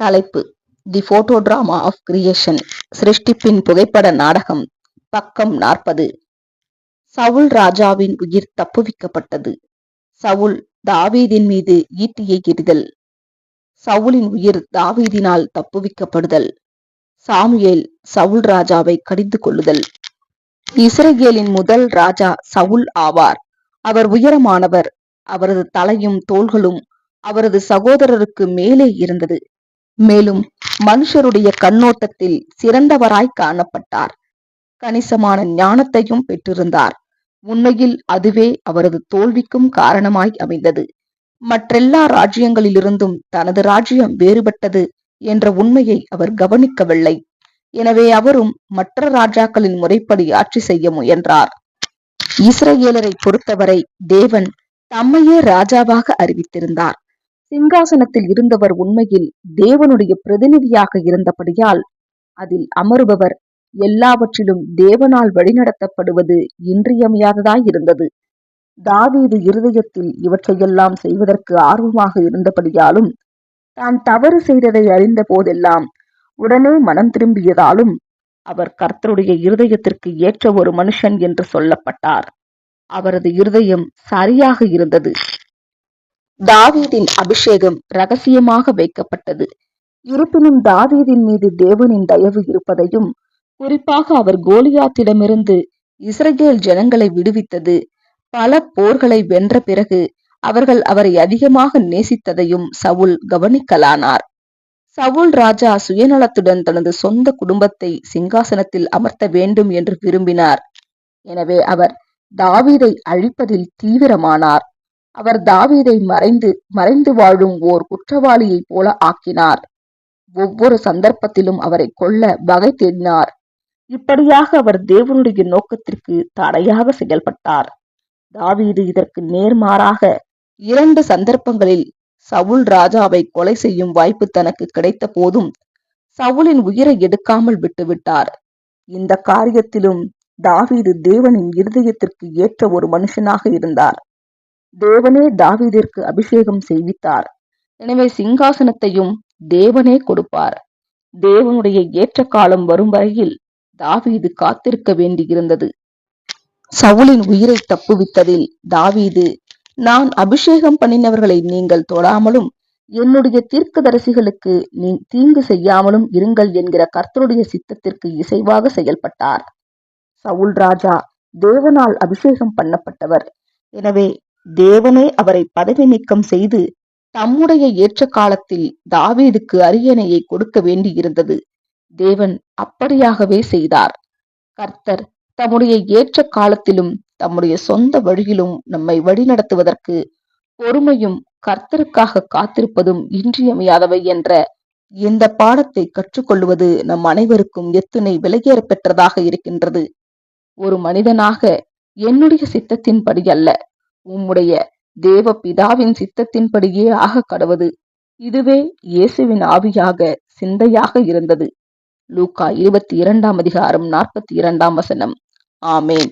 தலைப்பு. The photo drama of creation சிருஷ்டிப்பின் புகைப்பட நாடகம். பக்கம் நாற்பது. சவுல் ராஜாவின் உயிர் தப்புவிக்கப்பட்டது. சவுல் தாவீதின் மீது ஈட்டியை எறிதல். சவுலின் உயிர் தாவீதினால் தப்புவிக்கப்படுதல். சாமுவேல் சவுல் ராஜாவை கடிந்து கொள்ளுதல். இஸ்ரேலின் முதல் ராஜா சவுல் ஆவார். அவர் உயரமானவர். அவரது தலையும் தோள்களும் அவரது சகோதரருக்கு மேலே இருந்தது. மேலும் மனுஷருடைய கண்ணோட்டத்தில் சிறந்தவராய் காணப்பட்டார். கணிசமான ஞானத்தையும் பெற்றிருந்தார். உண்மையில் அதுவே அவரது தோல்விக்கும் காரணமாய் அமைந்தது. மற்றெல்லா ராஜ்யங்களிலிருந்தும் தனது ராஜ்யம் வேறுபட்டது என்ற உண்மையை அவர் கவனிக்கவில்லை. எனவே அவரும் மற்ற ராஜாக்களின் முறைப்படி ஆட்சி செய்ய முயன்றார். இஸ்ரேலரை பொறுத்தவரை தேவன் தம்மையே ராஜாவாக அறிவித்திருந்தார். சிங்காசனத்தில் இருந்தவர் உண்மையில் தேவனுடைய பிரதிநிதியாக இருந்தபடியால் அதில் அமருபவர் எல்லாவற்றிலும் தேவனால் வழிநடத்தப்படுவது இன்றியமையாததாய் இருந்தது. தாவீது இருதயத்தில் இவற்றையெல்லாம் செய்வதற்கு ஆர்வமாக இருந்தபடியாலும் தான் தவறு செய்ததை அறிந்த போதெல்லாம் உடனே மனம் திரும்பியதாலும் அவர் கர்த்தருடைய இருதயத்திற்கு ஏற்ற ஒரு மனுஷன் என்று சொல்லப்பட்டார். அவரது இருதயம் சரியாக இருந்தது. தாவீதின் அபிஷேகம் ரகசியமாக வைக்கப்பட்டது. இருப்பினும் தாவீதின் மீது தேவனின் தயவு இருப்பதையும் குறிப்பாக அவர் கோலியாத்திடமிருந்து இஸ்ரேல் ஜனங்களை விடுவித்தது. பல போர்களை வென்ற பிறகு அவர்கள் அவரை அதிகமாக நேசித்ததையும் சவுல் கவனிக்கலானார். சவுல் ராஜா சுயநலத்துடன் தனது சொந்த குடும்பத்தை சிங்காசனத்தில் அமர்த்த வேண்டும் என்று விரும்பினார். எனவே அவர் தாவீதை அழிப்பதில் தீவிரமானார். அவர் தாவீதை மறைந்து மறைந்து வாழும் ஓர் குற்றவாளியைப் போல ஆக்கினார். ஒவ்வொரு சந்தர்ப்பத்திலும் அவரை கொல்ல வகை தேடினார். இப்படியாக அவர் தேவனுடைய நோக்கத்திற்கு தடையாக செயல்பட்டார். தாவீது இதற்கு நேர்மாறாக இரண்டு சந்தர்ப்பங்களில் சவுல் ராஜாவை கொலை செய்யும் வாய்ப்பு தனக்கு கிடைத்த போதும் சவுலின் உயிரை எடுக்காமல் விட்டுவிட்டார். இந்த காரியத்திலும் தாவீது தேவனின் இருதயத்திற்கு ஏற்ற ஒரு மனுஷனாக இருந்தார். தேவனே தாவீதிற்கு அபிஷேகம் செய்வித்தார். எனவே சிங்காசனத்தையும் தேவனே கொடுப்பார். தேவனுடைய ஏற்ற காலம் வரும் வரையில் தாவீது காத்திருக்க வேண்டியிருந்தது. சவுலின் உயிரை தப்புவித்ததில் தாவீது நான் அபிஷேகம் பண்ணினவர்களை நீங்கள் தொடாமலும் என்னுடைய தீர்க்கதரிசிகளுக்கு நீ தீங்கு செய்யாமலும் இருங்கள் என்கிற கர்த்தருடைய சித்தத்திற்கு இசைவாக செயல்பட்டார். சவுல் ராஜா தேவனால் அபிஷேகம் பண்ணப்பட்டவர். எனவே தேவனே அவரை பதவி நீக்கம் செய்து தம்முடைய ஏற்ற காலத்தில் தாவீதுக்கு அரியணையை கொடுக்க வேண்டியிருந்தது. தேவன் அப்படியாகவே செய்தார். கர்த்தர் தம்முடைய ஏற்ற காலத்திலும் தம்முடைய சொந்த வழியிலும் நம்மை வழிநடத்துவதற்கு பொறுமையும் கர்த்தருக்காக காத்திருப்பதும் இன்றியமையாதவை என்ற இந்த பாடத்தை கற்றுக்கொள்வது நம் அனைவருக்கும் எத்துணை விலையேற பெற்றதாக இருக்கின்றது. ஒரு மனிதனாக என்னுடைய சித்தத்தின்படி அல்ல. உம்முடைய தேவ பிதாவின் சித்தத்தின்படியே ஆக கடவது. இதுவே இயேசுவின் ஆவியாக சிந்தையாக இருந்தது. லூக்கா இருபத்தி இரண்டாம் அதிகாரம் நாற்பத்தி இரண்டாம் வசனம். ஆமேன்.